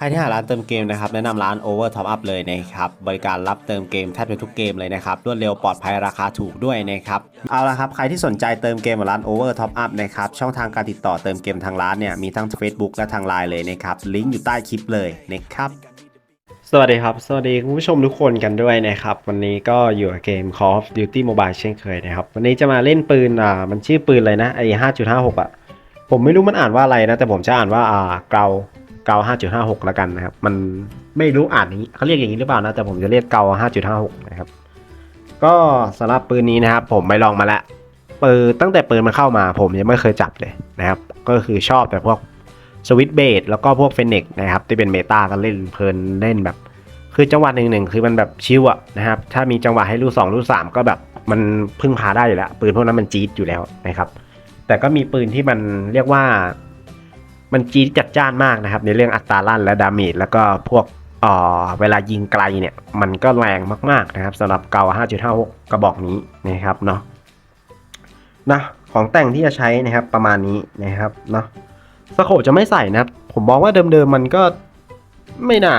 ใครที่หาร้านเติมเกมนะครับแนะนำร้าน Over Top Up เลยนะครับบริการรับเติมเกมแทบจะทุกเกมเลยนะครับรวดเร็วปลอดภัยราคาถูกด้วยนะครับเอาละครับใครที่สนใจเติมเกมกับร้าน Over Top Up นะครับช่องทางการติดต่อเติมเกมทางร้านเนี่ยมีทั้ง Facebook และทางไลน์เลยนะครับลิงก์อยู่ใต้คลิปเลยนะครับสวัสดีครับ สวัสดีคุณผู้ชมทุกคนกันด้วยนะครับ วันนี้ก็อยู่กับเกม Call of Duty Mobile เช่นเคยนะครับ วันนี้จะมาเล่นปืนอ่ามันชื่อปืนอะไรนะไอ้5.56อะผมไม่รู้มันอ่านว่าอะไรนะ แต่ผมจะอ่านว่าอ่าเกา เกา5.56 แล้วกันนะครับ มันไม่รู้อ่านนี้เขาเรียกอย่างนี้หรือเปล่านะ แต่ผมจะเรียกเกา5.56 นะครับ ก็สำหรับปืนนี้นะครับ ผมไปลองมาแล้วปืนตั้งแต่ปืนมันเข้ามา ผมยังไม่เคยจับเลยนะครับ ก็คือชอบแต่พวกสวิตเบดแล้วก็พวกเฟนเนกนะครับ ที่เป็นเมตาก็เล่นเพลินเล่นแบบ คือจังหวะหนึ่งหนึ่งคือมันแบบชิวอะนะครับ ถ้ามีจังหวะให้ลูกสองลูกสามก็แบบมันพึ่งพาได้อยู่แล้ว ปืนพวกนั้นมันจี๊ดอยู่แล้วนะครับ แต่ก็มีปืนที่มันเรียกว่า มันจี๊ดจัดจ้านมากนะครับ ในเรื่องอัตราลั่นและดาเมจแล้วก็พวกเอ่อเวลายิงไกลเนี่ย มันก็แรงมากๆนะครับสำหรับเกา5.56 กระบอกนี้นะครับเนาะนะของแต่งที่จะใช้นะครับประมาณนี้นะครับเนาะสโคปจะไม่ใส่นะครับ ผมมองว่าเดิมๆมันก็ไม่น่า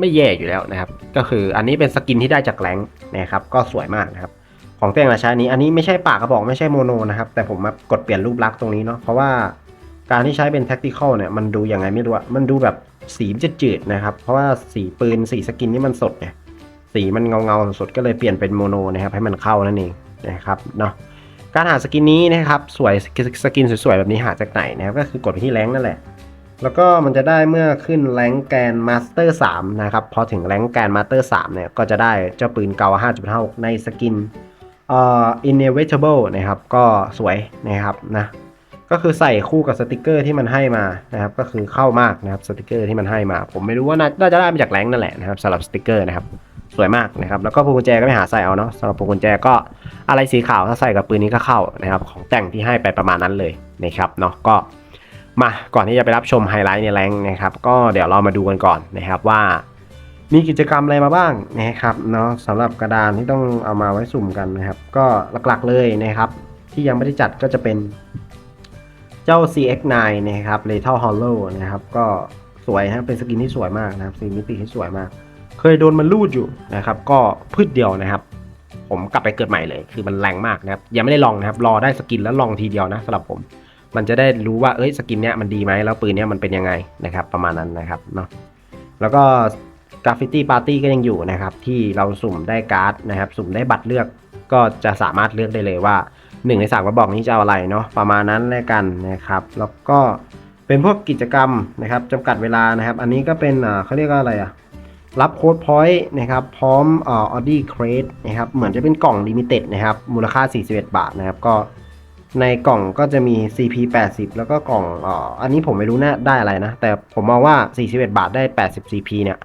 ไม่แย่อยู่แล้วนะครับ ก็คืออันนี้เป็นสกินที่ได้จากแรงนะครับก็สวยมากนะครับ ของแต่งราชานี้อันนี้ไม่ใช่ปากกระบอกไม่ใช่โมโนนะครับ แต่ผมมากดเปลี่ยนรูปลักษณ์ตรงนี้เนาะเพราะว่า การที่ใช้เป็น tactical เนี่ยมันดูยังไงไม่รู้อะมันดูแบบสีมันจะจืดนะครับ เพราะว่าสีปืนสีสกินนี่มันสดไงสีมันเงาเงาๆสดก็เลยเปลี่ยนเป็นโมโนนะครับให้มันเข้านั่นเองนะครับเนาะการหาสกินนี้นะครับสวยสกินสวยๆแบบนี้หาจากไหนนะครับก็คือกดไปที่แรงนั่นแหละ แล้วก็มันจะได้เมื่อขึ้นแรงแกนมาสเตอร์3นะครับพอถึงแรงแกนมาสเตอร์3เนี่ยก็จะได้เจ้าปืนเกา5.5ในสกินเอ่อ inevitable นะครับก็สวยนะครับนะ ก็คือใส่คู่กับสติกเกอร์ที่มันให้มานะครับก็คือเข้ามากนะครับสติกเกอร์ที่มันให้มา ผมไม่รู้ว่าน่าจะได้มาจากแรงนั่นแหละนะครับสำหรับสติกเกอร์นะครับสวยมากนะครับแล้วก็พวงกุญแจก็ไม่หาใส่เอาเนาะสำหรับพวงกุญแจก็อะไรสีขาวถ้าใส่กับปืนนี้ก็เข้านะครับของแต่งที่ให้ไปประมาณนั้นเลยนะครับเนาะก็มาก่อนที่จะไปรับชมไฮไลท์ในแรงนะครับก็เดี๋ยวเรามาดูกันก่อนนะครับว่า มีกิจกรรมอะไรมาบ้างนะครับเนาะสำหรับกระดานที่ต้องเอามาไว้สุ่มกันนะครับ ก็หลักๆเลยนะครับ ที่ยังไม่ได้จัดก็จะเป็น จ้า CX9 นะครับ Lethal Hollow นะครับ ก็สวยนะครับเป็นสกินที่สวยมากนะครับสีมิติที่สวยมาก เคยโดนมันลูดอยู่นะครับ ก็พืชเดียวนะครับ ผมกลับไปเกิดใหม่เลย คือมันแรงมากนะครับ ยังไม่ได้ลองนะครับ รอได้สกินแล้วลองทีเดียวนะสำหรับผม มันจะได้รู้ว่า เอ้ย สกินเนี้ยมันดีไหมแล้วปืนเนี้ยมันเป็นยังไงนะครับ ประมาณนั้นนะครับเนาะ แล้วก็กราฟฟิตี้ปาร์ตี้ก็ยังอยู่นะครับ ที่เราสุ่มได้การ์ดนะครับ สุ่มได้บัตรเลือก ก็จะสามารถเลือกได้เลยว่า 1 ใน3กระบอกนี้จะเอาอะไรเนาะประมาณนั้นแล้วกันนะครับ แล้วก็เป็นพวกกิจกรรมนะครับจำกัดเวลานะครับ อันนี้ก็เป็นเขาเรียกว่าอะไรอะรับโค้ดพอยต์นะครับพร้อมออดี้เครดนะครับเหมือนจะเป็นกล่องลิมิเต็ดนะครับมูลค่า 41 บาทนะครับก็ในกล่องก็จะมี CP 80แล้วก็กล่องอ,อันนี้ผมไม่รู้นะได้อะไรนะ แต่ผมมองว่า 41 บาทได้ 80 CP เนี่ย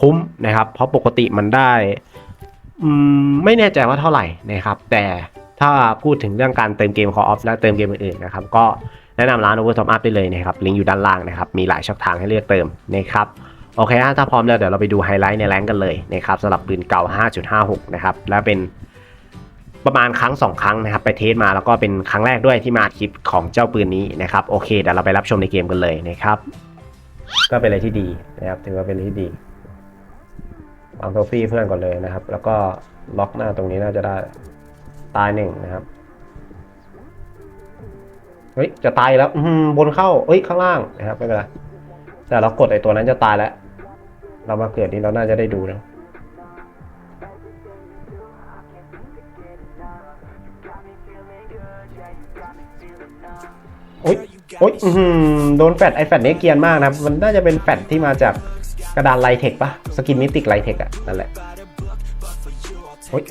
คุ้มนะครับ เพราะปกติมันได้ ไม่แน่ใจว่าเท่าไหร่นะครับ แต่ ถ้าพูดถึงเรื่องการเติมเกม Call of และเติมเกมอื่นๆนะครับก็แนะนำร้าน Over Top Up ได้เลยนะครับลิงก์อยู่ด้านล่างนะครับมีหลายช่องทางให้เลือกเติมนะครับโอเคฮะถ้าพร้อมแล้วเดี๋ยวเราไปดูไฮไลท์ในแรงกันเลยนะครับสำหรับปืนเก่า 5.56 นะครับและเป็นประมาณครั้ง 2 ครั้งนะครับไปเทสมาแล้วก็เป็นครั้งแรกด้วยที่มาคลิปของเจ้าปืนนี้นะครับโอเคเดี๋ยวเราไปรับชมในเกมกันเลยนะครับ ก็เป็นอะไรที่ดีนะครับถือว่าเป็นอะไรที่ดีวางโทฟี่เพื่อนก่อนเลยนะครับ แล้วก็ล็อกหน้าตรงนี้น่าจะได้ ตายหนึ่งนะครับ เฮ้ย จะตายแล้วบนเข้าเอ้ย ข้างล่างนะครับ ไม่เป็นไร แต่เรากดไอตัวนั้นจะตายแล้ว เรามาเกิดนี้เราน่าจะได้ดูนะโอ๊ยโอ๊ยอือหือโดนแฟดไอแฟดนี้เกียนมากนะครับมันน่าจะเป็นแฟดที่มาจากกระดานไลเทคปะสกินมิติกไลเทคอะนั่นแหละโอ๊ย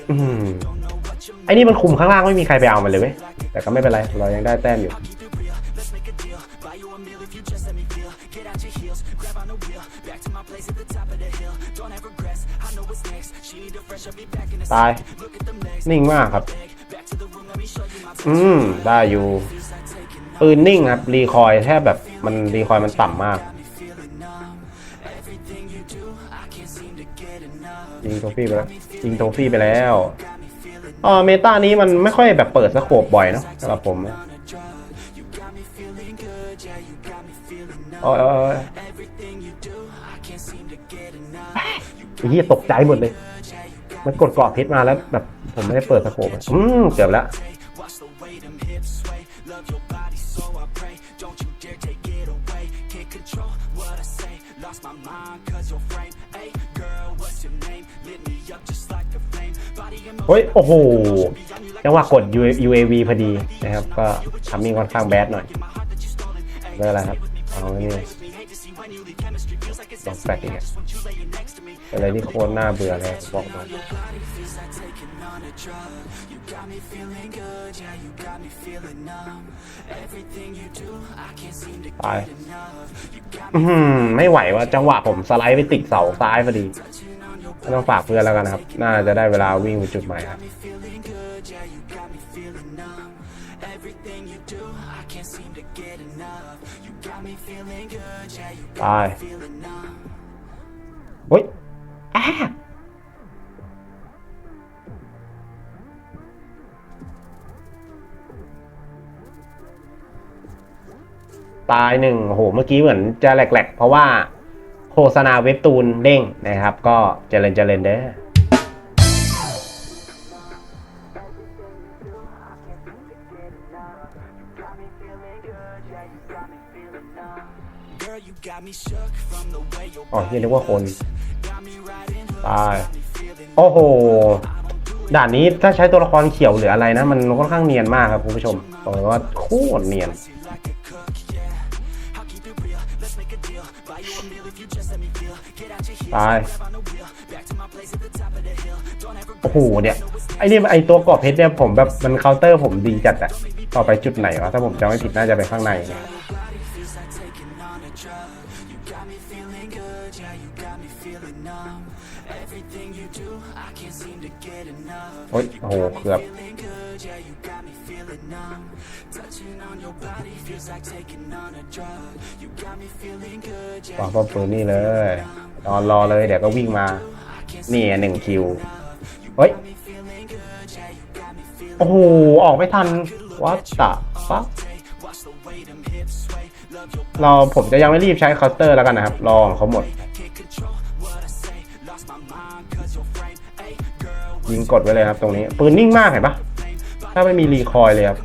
อื้อหือไอ้นี่มันคุมข้างล่างไม่มีใครไปเอามันเลยเว้ย แต่ก็ไม่เป็นไร เรายังได้แต้มอยู่ ตาย นิ่งมากครับ อืม ได้อยู่ ปืนนิ่งครับ รีคอยแทบแบบมันรีคอยมันต่ำมากยิงโทฟี่ไปแล้วยิงโทฟี่ไปแล้ว เออเมตานี้มันไม่ค่อยแบบเปิดสโคบบ่อยเนาะสำหรับผมนะโอ้ยโอ้ยโอ้ยไอ้เหี้ยตกใจหมดเลย มันกดเกาะเพชรมาแล้วแบบผมไม่ได้เปิดสโคบอืมเกือบแล้ว เฮ้ย โอ้โห จังหวะกด U A V พอดีนะครับ ก็ทำมิ่งค่อนข้างแบดหน่อยไม่เป็นไรครับ เอาไว้นี่ลองแปลกอีกอะเป็นอะไรที่โคตรน่าเบื่อเลยบอกมาตายอื้อหือไม่ไหวว่าจังหวะผมสไลด์ไปติดเสาซ้ายพอดี ไม่ต้องฝากเพื่อนแล้วกันนะครับ น่าจะได้เวลาวิ่งไปจุดใหม่ครับตายเฮ้ยอ้าตายหนึ่งโห เมื่อกี้เหมือนจะแหลกๆ เพราะว่า ฆษณาเว็บตูนเด้งนะครับ ก็เจริญเจริญเด้ออ๋อเฮียนึกว่าคนตายโอ้โห ด่านนี้ถ้าใช้ตัวละครเขียวหรืออะไรนะ มันค่อนข้างเนียนมากครับคุณผู้ชมบอกเลยว่าโคตรเนียน ตาย โอ้โหเนี่ย ไอ้นี่ไอ้ตัวกรอบเพชรเนี่ยผมแบบมันเคาน์เตอร์ผมดีจัดอะต่อไปจุดไหนวะ ถ้าผมจำไม่ผิดน่าจะไปข้างในเนี่ย โอ้ยโอ้โหเกือบวางป้อมปืนนี่เลยนอรอเลยเดี๋ยวก็วิ่งมา นี่หนึ่งคิวเฮ้ย โอ้โห ออกไม่ทันวัดตะปะ เราผมจะยังไม่รีบใช้คาน์เตอร์แล้วกันนะครับ รอของเขาหมด ยิงกดไว้เลยครับตรงนี้ ปืนนิ่งมากเห็นปะถ้าไม่มีรีคอยเลยครับ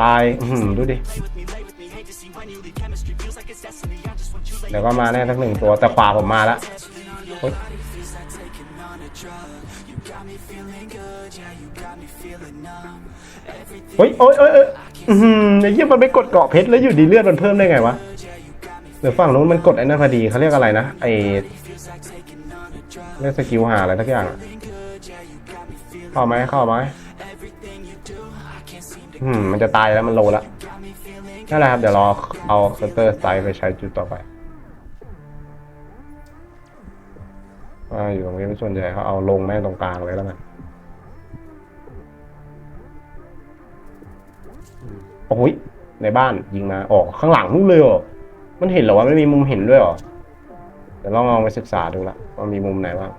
ตายดูดิ เดี๋ยวก็มาแน่สักหนึ่งตัว แต่ขวาผมมาแล้ว เฮ้ยโอ้ยโอ้ยเอ้ยอือหือไอ้เหี้ยมันไปกดเกาะเพชรแล้วอยู่ดีเลือดมันเพิ่มได้ไงวะหรือฝั่งนู้นมันกดไอ้นั่นพอดีเขาเรียกอะไรนะไอ้เรียกสกิลหาอะไรทักอย่างเข้าไหมเข้าไหมอืมมันจะตายแล้วมันโลแล้วนั่นแหละครับเดี๋ยวรอเอาเคาน์เตอร์สไตล์ไปใช้จุดต่อไปอ่าอยู่ตรงนี้เป็นส่วนใหญ่เขาเอาลงแม่งตรงกลางเลยแล้วกัน โอ้ยในบ้านยิงมาออกข้างหลังนู่นเลยเหรอมันเห็นเหรอว่าไม่มีมุมเห็นด้วยเหรอเดี๋ยวลองเอาไปศึกษาดูละว่ามีมุมไหนบ้าง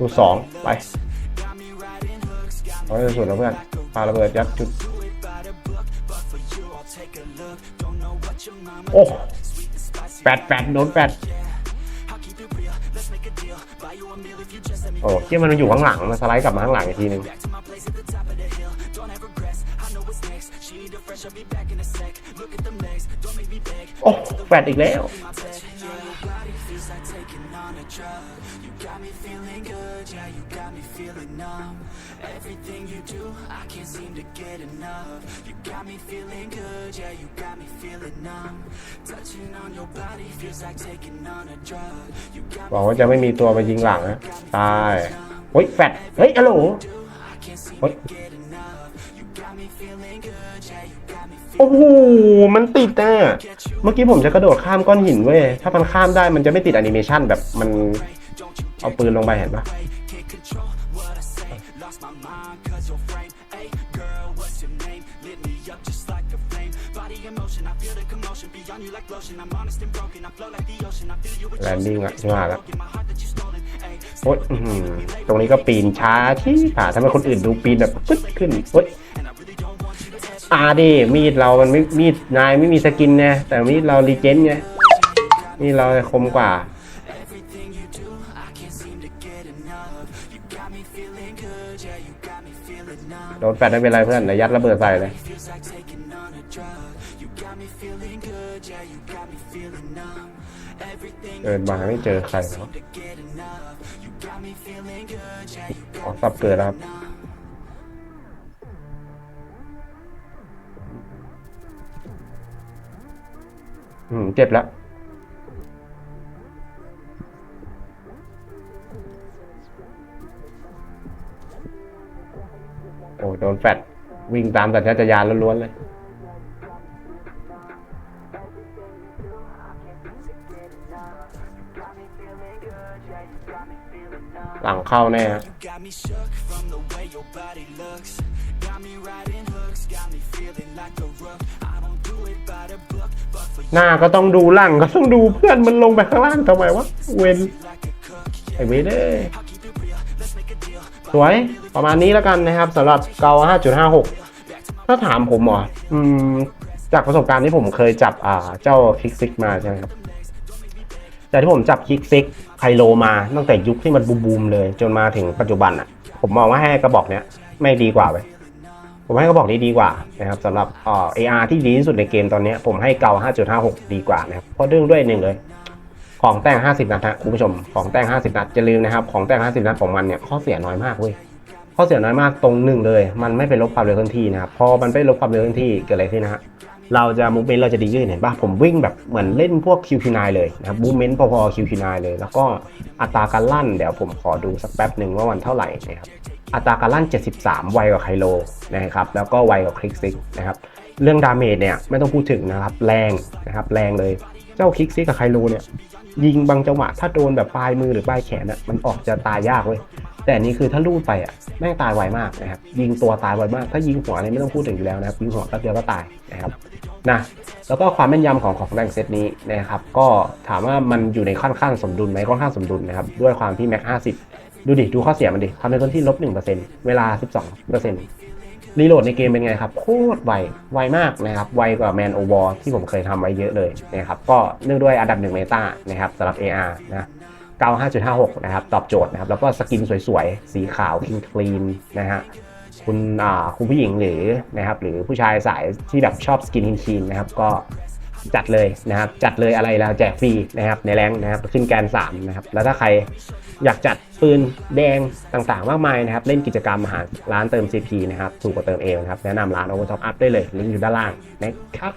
ดูสองไปเอาให้สุดแล้วเพื่อนปาระเบิดยัดจุด โอ้แปดแปดโดนแปด โอ้เที่ยมันอยู่ข้างหลังมันสไลด์กลับมาข้างหลังอีกทีนึงโอ้แฟดอีกแล้ว บอกว่าจะไม่มีตัวมายิงหลังนะตายเฮ้ยแฟดเฮ้ยฮัลโหลเฮ้ยโอ้โห มันติดอะ เมื่อกี้ผมจะกระโดดข้ามก้อนหินเว้ย ถ้ามันข้ามได้มันจะไม่ติดแอนิเมชันแบบมันเอาปืนลงไปเห็นปะ แลนดิ้งอะมาแล้วโอ๊ยอื้อหือตรงนี้ก็ปีนช้าที่ผ่าทำไมคนอื่นดูปีนแบบปึ๊ดขึ้นโอ๊ยอาดิมีดเรามันไม่มีดนายไม่มีสกินไงแต่มีดเรารีเจนไงมีดเราคมกว่าโดนแฟดไม่เป็นไรเพื่อนเดี๋ยวยัดระเบิดใส่เลย เดินมาไม่เจอใครเนาะขอสับเกิดแล้วครับอืม เจ็บแล้วโอ้ยโดนแฟดวิ่งตามสัญชาตญาณล้วนๆเลย หลังเข้าแน่ฮะหน้าก็ต้องดูหลังก็ต้องดูเพื่อนมันลงไปข้างล่างทำไมวะ เวนไอเวนเอ้สวยประมาณนี้แล้วกันนะครับสำหรับเกา5.56 ถ้าถามผมหรออืมจากประสบการณ์ที่ผมเคยจับอ่าเจ้าคิกซิกมาใช่ไหมครับ แต่ที่ผมจับคิกซิกไคโลมาตั้งแต่ยุคที่มันบูมๆเลย จนมาถึงปัจจุบันอะ ผมมองว่าให้กระบอกเนี้ยไม่ดีกว่าไปผมให้กระบอกนี้ดีกว่านะครับสำหรับเอ่อ AR ที่ดีที่สุดในเกมตอนนี้ผมให้เกา5.56 ดีกว่านะครับเพราะเรื่องด้วยหนึ่งเลย ของแต่ง 50 นัดฮะคุณผู้ชมของแต่ง 50 นัดจะลืมนะครับ ของแต่ง 50 นัดของมันเนี่ยข้อเสียน้อยมากเว้ยข้อเสียน้อยมากตรงหนึ่งเลย มันไม่ไปลบความเร็วเคลื่อนที่นะครับพอมันไปลบความเร็วเคลื่อนที่เกิดอะไรขึ้นนะฮะ เราจะมูฟเมนต์เราจะดีขึ้นเห็นปะผมวิ่งแบบเหมือนเล่นพวก QQ9 เลยนะครับมูฟเมนต์พอๆ QQ9 เลย แล้วก็อัตราการลั่นเดี๋ยวผมขอดูสักแป๊บหนึ่งว่ามันเท่าไหร่นะครับอัตราการลั่น 73 ไวกว่าไคโลนะครับแล้วก็ไวกว่าคลิกซิกนะครับเรื่องดาเมจเนี่ยไม่ต้องพูดถึงนะครับแรงนะครับแรงเลยเจ้าคลิกซิกกับไคโลเนี่ยยิงบางจังหวะถ้าโดนแบบปลายมือหรือปลายแขนอะมันออกจะตายยากเว้ย แต่อันนี้คือถ้าลูดไปอะแม่งตายไวมากนะครับยิงตัวตายไวมาก ถ้ายิงหัวเนี่ยไม่ต้องพูดถึงอยู่แล้วนะครับยิงหัวแป๊บเดียวก็ตายนะครับนะแล้วก็ความแม่นยำของของแรงเซตนี้นะครับก็ถามว่ามันอยู่ในค่อนข้างสมดุลไหมค่อนข้างสมดุลนะครับด้วยความที่แม็ก50ดูดิดูข้อเสียมันดิความเป็นคนที่ลบ1%เวลา12%รีโหลดในเกมเป็นไงครับ โคตรไว ไวมากนะครับ ไวกว่าแมนโอวอร์ที่ผมเคยทำไว้เยอะเลยนะครับ ก็เนื่องด้วยอันดับหนึ่งเมตานะครับสำหรับ AR นะ 95.56 นะครับ ตอบโจทย์นะครับ แล้วก็สกินสวยๆ สีขาวคลีนคลีนนะฮะคุณอ่าคุณผู้หญิงหรือนะครับหรือผู้ชายสายที่แบบชอบสกินฮินชีนนะครับก็จัดเลยนะครับจัดเลยอะไรแล้วแจกฟรีนะครับในแรงนะครับขึ้นแกน3นะครับแล้วถ้าใครอยากจัดปืนแดงต่างๆ มากมายนะครับ เล่นกิจกรรมหาร้านเติม CP นะครับถูกกว่าเติมเองนะครับแนะนำร้าน Over Top Up ได้เลยลิงก์อยู่ด้านล่างนะครับ